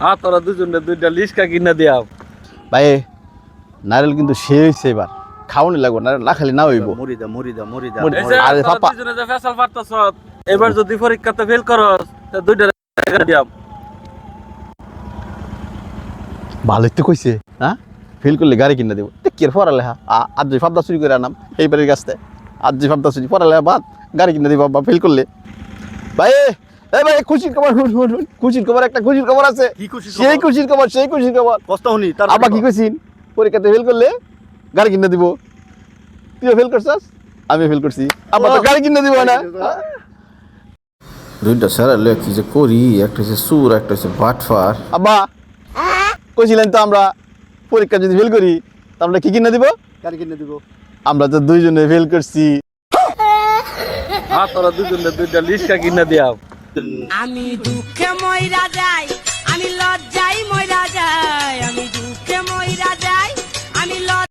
আর তোরা দুজনে দুইটা লিস্কা কিনা দিয়াম ভাই নারিয়েল কিন্তু সে হয়েছে এবার। খাওয়ানি লাগবো নারিয়েল না খালি না হইব। মুড়ি দা মুড়ি দা মুড়ি দা। মুড়ি- এই যে আরে পাপা। দুজনে যে ফেসাল পারতাছ এবার যদি পরীক্ষাতে ফেল করস তা দুইটা দিয়াম। ভালোই তো কইছে হ্যাঁ ফেল করলে গাড়ি কিনে দেবো। কি এর পড়ালেখা আ- আজ যে ফাবদা চুরি করে আনাম এই বাড়ির কাছতে আজ যে ফাবদা চুরি পড়ালেখা বাদ গাড়ি কিনে দিব বাবা ফেল করলে। ভাই এ ভাই খুশির খবর শুন শুন শুন খুশির খবর একটা খুশির খবর আছে। সেই খুশির খবর সেই খুশির খবর। কষ্ট হনি তার আব্বা কি কইছিন? পরীক্ষাতে ফেল করলে গাড়ি কিনে দিব। তুইও ফেল করছস? আমি ফেল করছি। আব্বা তো গাড়ি কিনে দিব না। দুইটা স্যার লে কি যে করি? একটা হচ্ছে সুর একটা হচ্ছে বাটফার। আব্বা কইছিলেন তো আমরা পরীক্ষা যদি ফেল করি তা আমরা কি কিনে দিব? গাড়ি কিনে দিব। আমরা তো দুইজনে ফেল করছি। আর তোরা দুজনে দুইটা লিস্কা কিনে দিয়াম আমি দুঃখে ময়রা যাই আমি ল